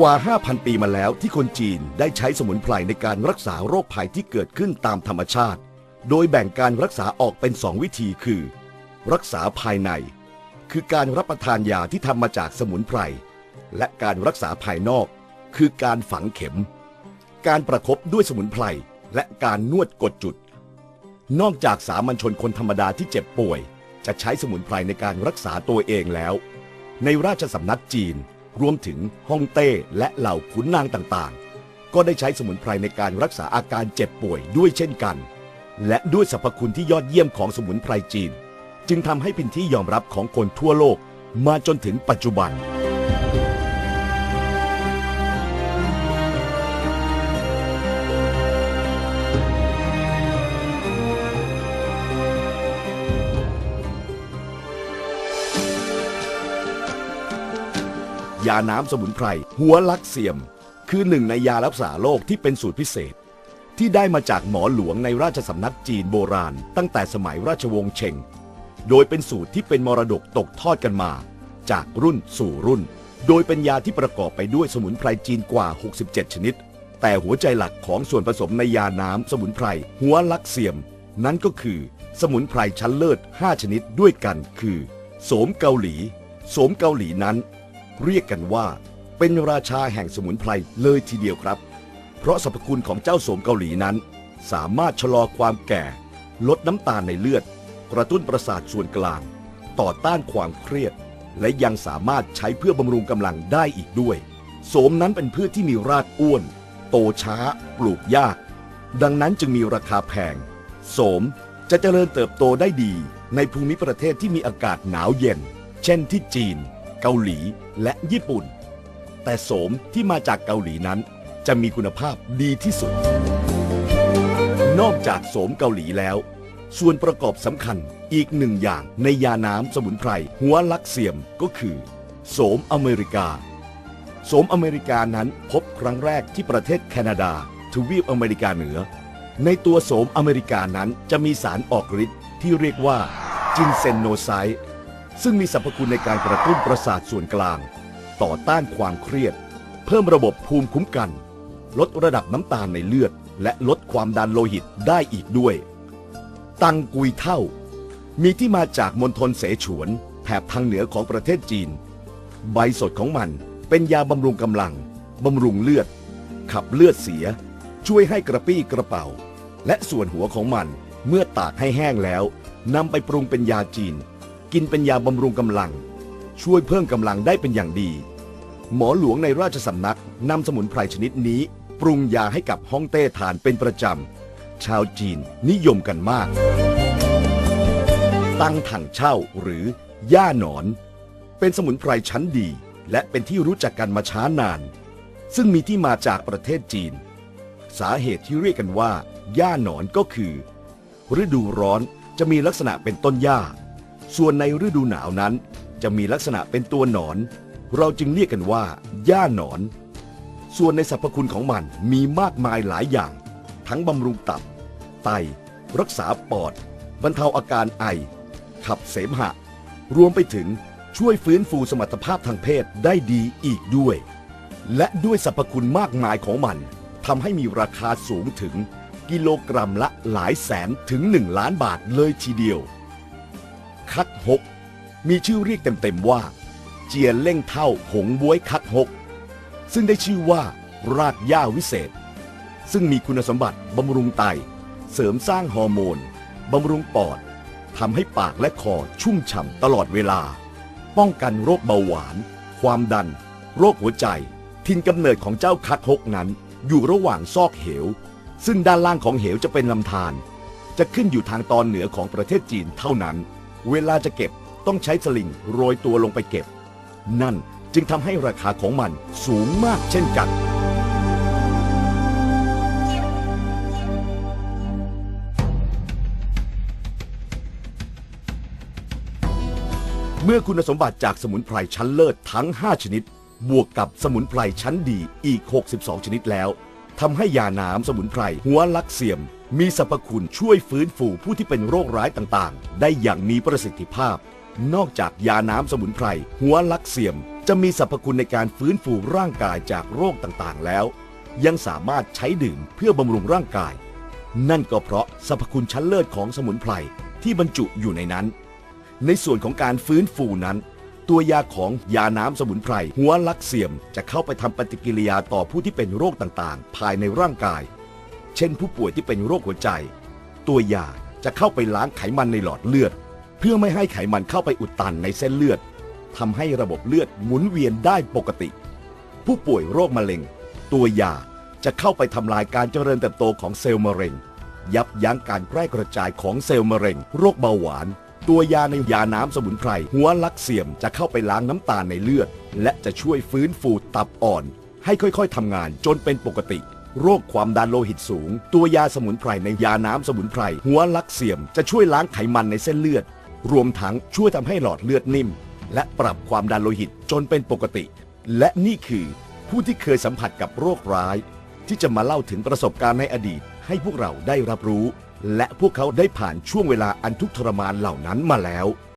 กว่า 5,000 ปีมาแล้วที่คนจีนได้ใช้สมุนไพรในการรักษาโรคภัยที่เกิดขึ้นตามธรรมชาติ โดยแบ่งการรักษาออกเป็นสองวิธีคือ รักษาภายใน คือการรับประทานยาที่ทำมาจากสมุนไพร และการรักษาภายนอก คือการฝังเข็ม การประคบด้วยสมุนไพรและการนวดกดจุด นอกจากสามัญชนคนธรรมดาที่เจ็บป่วย จะใช้สมุนไพรในการรักษาตัวเองแล้ว ในราชสำนักจีน รวมถึงฮ่องเต้และเหล่าขุนนางต่างๆ ก็ได้ใช้สมุนไพรในการรักษาอาการเจ็บป่วยด้วยเช่นกัน และด้วยสรรพคุณที่ยอดเยี่ยมของสมุนไพรจีน จึงทำให้เป็นที่ยอมรับของคนทั่วโลกมาจนถึงปัจจุบัน ยาน้ำสมุนไพรหัวลักเสียม คือหนึ่งในยารักษาโรคที่เป็นสูตรพิเศษ ที่ได้มาจากหมอหลวงในราชสำนักจีนโบราณ ตั้งแต่สมัยราชวงศ์เชง โดยเป็นสูตรที่เป็นมรดกตกทอดกันมา จากรุ่นสู่รุ่น โดยเป็นยาที่ประกอบไปด้วยสมุนไพรจีนกว่า 67 ชนิด แต่หัวใจหลักของส่วนผสมในยาน้ำสมุนไพรหัวลักเสียม นั่นก็คือสมุนไพรชั้นเลิศ 5 ชนิดด้วยกัน คือ โสมเกาหลี โสมเกาหลีนั้น เรียกกันว่า เป็นราชาแห่งสมุนไพรเลยทีเดียวครับ เพราะสรรพคุณของเจ้าโสมเกาหลีนั้น สามารถชะลอความแก่ ลดน้ำตาลในเลือด กระตุ้นประสาทส่วนกลาง ต่อต้านความเครียด และยังสามารถใช้เพื่อบำรุงกำลังได้อีกด้วย โสมนั้นเป็นพืชที่มีรากอ้วน โตช้า ปลูกยาก ดังนั้นจึงมีราคาแพง โสมจะเจริญเติบโตได้ดีในภูมิประเทศที่มีอากาศหนาวเย็น เช่นที่จีน เกาหลีและญี่ปุ่น แต่โสมที่มาจากเกาหลีนั้น จะมีคุณภาพดีที่สุด นอกจากโสมเกาหลีแล้ว ส่วนประกอบสำคัญอีกหนึ่งอย่างในยาน้ำสมุนไพรหัวลักเสียมก็คือ โสมอเมริกา โสมอเมริกานั้นพบครั้งแรกที่ประเทศแคนาดาทวีปอเมริกาเหนือ ในตัวโสมอเมริกานั้นจะมีสารออกฤทธิ์ที่เรียกว่าจินเซนโนไซด ซึ่งมีสรรพคุณในการกระตุ้นประสาทส่วนกลาง ต่อต้านความเครียด เพิ่มระบบภูมิคุ้มกัน ลดระดับน้ำตาลในเลือด และลดความดันโลหิตได้อีกด้วย ตังกุยเท่า มีที่มาจากมณฑลเสฉวนแถบทางเหนือของประเทศจีน ใบสดของมันเป็นยาบำรุงกำลังบำรุงเลือด ขับเลือดเสีย ช่วยให้กระปี้กระเป๋า และส่วนหัวของมันเมื่อตากให้แห้งแล้วนำไปปรุงเป็นยาจีน กินเป็นยาบำรุงกำลัง ช่วยเพิ่มกำลังได้เป็นอย่างดี หมอหลวงในราชสำนักนำสมุนไพรชนิดนี้ ปรุงยาให้กับฮ่องเต้ทานเป็นประจำ ชาวจีนนิยมกันมาก ตั้งถังเช่าหรือย่าหนอน เป็นสมุนไพรชั้นดี และเป็นที่รู้จักกันมาช้านาน ซึ่งมีที่มาจากประเทศจีน สาเหตุที่เรียกกันว่าย่าหนอนก็คือ ฤดูร้อนจะมีลักษณะเป็นต้นหญ้า ส่วนในฤดูหนาวนั้น จะมีลักษณะเป็นตัวหนอน เราจึงเรียกกันว่าย่าหนอน ส่วนในสรรพคุณของมันมีมากมายหลายอย่าง ทั้งบำรุงตับ ไต รักษาปอด บรรเทาอาการไอ ขับเสมหะ รวมไปถึงช่วยฟื้นฟูสมรรถภาพทางเพศได้ดีอีกด้วย และด้วยสรรพคุณมากมายของมันทำให้มีราคาสูงถึงกิโลกรัมละหลายแสนถึง 1 ล้านบาทเลยทีเดียว คักฮกมีชื่อเรียกเต็มๆว่า เจียนเล่งเท่าหงบวยคักฮกซึ่งได้ชื่อว่า รากหญ้าวิเศษ ซึ่งมีคุณสมบัติบำรุงไต เสริมสร้างฮอร์โมนบำรุงปอดทำให้ปากและคอชุ่มฉ่ำตลอดเวลา ป้องกันโรคเบาหวาน ความดัน โรคหัวใจ ทินกำเนิดของเจ้าคักฮกนั้น อยู่ระหว่างซอกเหว ซึ่งด้านล่างของเหวจะเป็นลำธารจะขึ้นอยู่ทางตอนเหนือของประเทศจีนเท่านั้น เวลาจะเก็บต้องใช้สลิงโรยตัวลงไปเก็บ นั่นจึงทำให้ราคาของมันสูงมากเช่นกัน เมื่อคุณสมบัติจากสมุนไพรชั้นเลิศทั้ง 5 ชนิด บวกกับสมุนไพรชั้นดีอีก 62 ชนิดแล้ว ทำให้ยาน้ำสมุนไพรหัวลักเสียม มีสรรพคุณช่วยฟื้นฟูผู้ที่เป็นโรคร้ายต่างๆ ได้อย่างมีประสิทธิภาพ นอกจากยาน้ำสมุนไพรหัวลักเสียม จะมีสรรพคุณในการฟื้นฟูร่างกายจากโรคต่างๆ แล้ว ยังสามารถใช้ดื่มเพื่อบำรุงร่างกาย นั่นก็เพราะสรรพคุณชั้นเลิศของสมุนไพรที่บรรจุอยู่ในนั้น ในส่วนของการฟื้นฟูนั้น ตัวยาของยาน้ำสมุนไพรหัวลักเสียมจะเข้าไปทำปฏิกิริยาต่อผู้ที่เป็นโรคต่างๆ ภายในร่างกาย เช่นผู้ป่วยที่เป็นโรคหัวใจ ตัวยาจะเข้าไปล้างไขมันในหลอดเลือด เพื่อไม่ให้ไขมันเข้าไปอุดตันในเส้นเลือดทำให้ระบบเลือดหมุนเวียนได้ปกติ ผู้ป่วยโรคมะเร็ง ตัวยาจะเข้าไปทำลายการเจริญเติบโตของเซลล์มะเร็ง ยับยั้งการแพร่กระจายของเซลล์มะเร็ง โรคเบาหวาน ตัวยาในยาน้ำสมุนไพรหัวลักเสียมจะเข้าไปล้างน้ำตาลในเลือด และจะช่วยฟื้นฟูตับอ่อน ให้ค่อยๆทำงานจนเป็นปกติ โรคความดันโลหิตสูง ตัวยาสมุนไพรในยาน้ำสมุนไพรหัวลักเสียมจะช่วยล้างไขมันในเส้นเลือด รวมทั้งช่วยทำให้หลอดเลือดนิ่ม และปรับความดันโลหิตจนเป็นปกติ และนี่คือผู้ที่เคยสัมผัสกับโรคร้าย ที่จะมาเล่าถึงประสบการณ์ในอดีตให้พวกเราได้รับรู้ และพวกเขาได้ผ่านช่วงเวลาอันทุกข์ทรมานเหล่านั้นมาแล้ว